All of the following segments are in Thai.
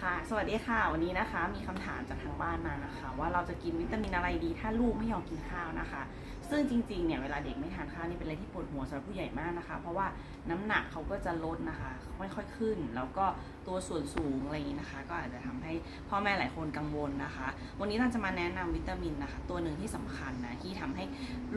ค่ะ สวัสดีค่ะ วันนี้นะคะ มีคำถามจากทางบ้านมานะคะ ว่าเราจะกินวิตามินอะไรดี ถ้าลูกไม่ยอมกินข้าวนะคะ ซึ่งจริงๆ เนี่ยเวลาเด็กไม่ทานข้าวนี่เป็นอะไรที่ปวดหัวสำหรับผู้ใหญ่มากนะคะ เพราะว่าน้ำหนักเขาก็จะลดนะคะไม่ค่อยขึ้น แล้วก็ตัวส่วนสูงอะไรอย่างนี้นะคะ ก็อาจจะทำให้พ่อแม่หลายคนกังวลนะคะ วันนี้เราจะมาแนะนำวิตามินนะคะ ตัวหนึ่งที่สำคัญนะที่ทำให้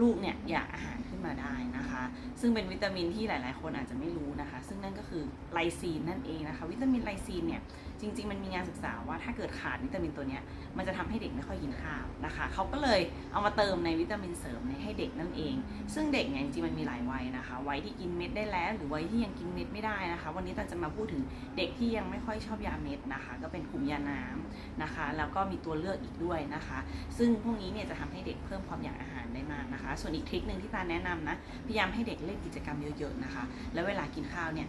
ลูกเนี่ยอยากอาหารขึ้นมาได้นะคะ ซึ่งเป็นวิตามินที่หลายๆ คนอาจจะไม่รู้นะคะ ซึ่งนั่นก็คือไลซีนนั่นเองนะคะ วิตามินไลซีนเนี่ยจริง ๆ มันมีงานศึกษาว่าถ้าเกิดขาดวิตามินตัวนี้มันจะทำให้เด็กไม่ค่อยกินข้าวนะคะเขาก็เลยเอามาเติมในวิตามินเสริมในให้เด็กนั่นเอง ซึ่งเด็กเนี่ยจริงๆมันมีหลายวัยนะคะวัยที่กินเม็ดได้แล้ว หรือวัยที่ยังกินเม็ดไม่ได้นะคะ วันนี้เราจะมาพูดถึงเด็กที่ยังไม่ค่อยชอบยาเม็ดนะคะ ก็เป็นกลุ่มยาน้ำนะคะ แล้วก็มีตัวเลือกอีกด้วยนะคะ ซึ่งพวกนี้เนี่ยจะทำให้เด็กเพิ่มความอยากอาหารได้มากนะคะ ส่วนอีกทริคหนึ่งที่ตาแนะนำนะพยายามให้เด็กเล่นกิจกรรมเยอะๆนะคะ แล้วเวลากินข้าวเนี่ย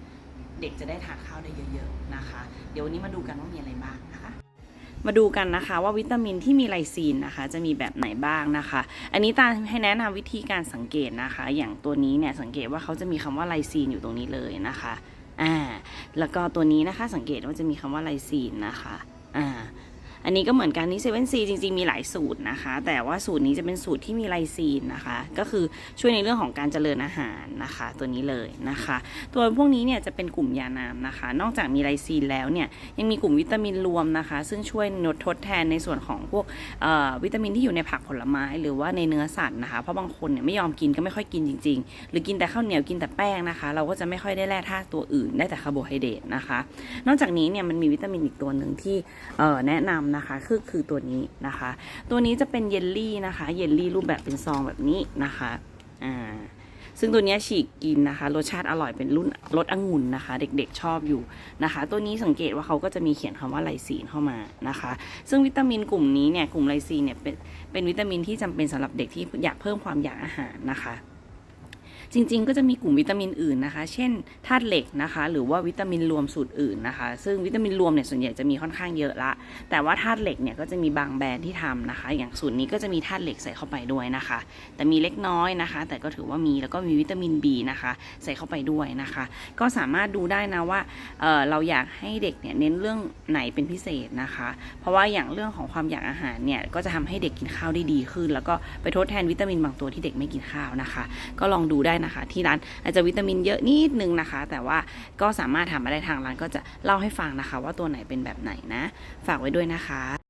เด็กจะได้ทานข้าวได้เยอะๆนะคะ เดี๋ยววันนี้มาดูกันว่ามีอะไรบ้างนะคะ มาดูกันนะคะว่าวิตามินที่มีไลซีนนะคะ จะมีแบบไหนบ้างนะคะ อันนี้ตาให้แนะนำวิธีการสังเกตนะคะ อย่างตัวนี้เนี่ยสังเกตว่าเขาจะมีคำว่าไลซีนอยู่ตรงนี้เลยนะคะอ่าแล้วก็ตัวนี้นะคะสังเกตว่าจะมีคำว่าไลซีนนะคะอ่า อันนี้ก็เหมือนกันนี่เซเว่นซีจริงๆ มีหลายสูตรนะคะ แต่ว่าสูตรนี้จะเป็นสูตรที่มีไลซีนนะคะ ก็คือช่วยในเรื่องของการเจริญอาหารนะคะ ตัวนี้เลยนะคะ ตัวพวกนี้เนี่ยจะเป็นกลุ่มยาน้ำนะคะ นอกจากมีไลซีนแล้วเนี่ยยังมีกลุ่มวิตามินรวมนะคะ ซึ่งช่วยนดทดแทนในส่วนของพวกวิตามินที่อยู่ในผักผลไม้หรือว่าในเนื้อสัตว์นะคะเพราะบางคนเนี่ยไม่ยอมกินก็ไม่ค่อยกินจริง ๆ หรือกินแต่ข้าวเหนียวกินแต่แป้งนะคะ เราก็จะไม่ค่อยได้แร่ธาตุตัวอื่นได้แต่คาร์โบไฮเดรตนะคะ นอกจากนี้เนี่ยมันมีวิตามินอีกตัวหนึ่งที่แนะนำนะคะคือคือตัวนี้นะคะ ตัวนี้จะเป็นเยลลี่นะคะ เยลลี่รูปแบบเป็นซองแบบนี้นะคะอ่าซึ่งตัวนี้ฉีกกินนะคะ รสชาติอร่อยเป็นรุ่นรสองุ่นนะคะ เด็กๆชอบอยู่นะคะ ตัวนี้สังเกตว่าเขาก็จะมีเขียนคำว่าไลซีนเข้ามานะคะ ซึ่งวิตามินกลุ่มนี้เนี่ยกลุ่มไลซีนเนี่ยเป็นเป็นวิตามินที่จำเป็นสำหรับเด็กที่อยากเพิ่มความอยากอาหารนะคะ จริงๆ ก็จะมีกลุ่มวิตามินอื่นนะคะ เช่นธาตุเหล็กนะคะ หรือว่าวิตามินรวมสูตรอื่นนะคะ ซึ่งวิตามินรวมเนี่ยส่วนใหญ่จะมีค่อนข้างเยอะละ แต่ว่าธาตุเหล็กเนี่ยก็จะมีบางแบรนด์ที่ทำนะคะ อย่างสูตรนี้ก็จะมีธาตุเหล็กใส่เข้าไปด้วยนะคะ แต่มีเล็กน้อยนะคะ แต่ก็ถือว่ามีแล้วก็มีวิตามิน B นะคะ ใส่เข้าไปด้วยนะคะ ก็สามารถดูได้นะว่าเเราอยากให้เด็กเนี่ยเน้นเรื่องไหนเป็นพิเศษนะคะ เพราะว่าอย่างเรื่องของความอยากอาหารเนี่ยก็จะทำให้เด็กกินข้าวได้ดีขึ้น แล้วก็ไปทดแทนวิตามินบางตัวที่เด็กไม่กินข้าวนะคะ ก็ลองดูได้นะคะ ที่ร้านอาจจะวิตามินเยอะนิดนึงนะคะ แต่ว่าก็สามารถทำมาได้ทางร้านก็จะเล่าให้ฟังนะคะ ว่าตัวไหนเป็นแบบไหนนะ ฝากไว้ด้วยนะคะ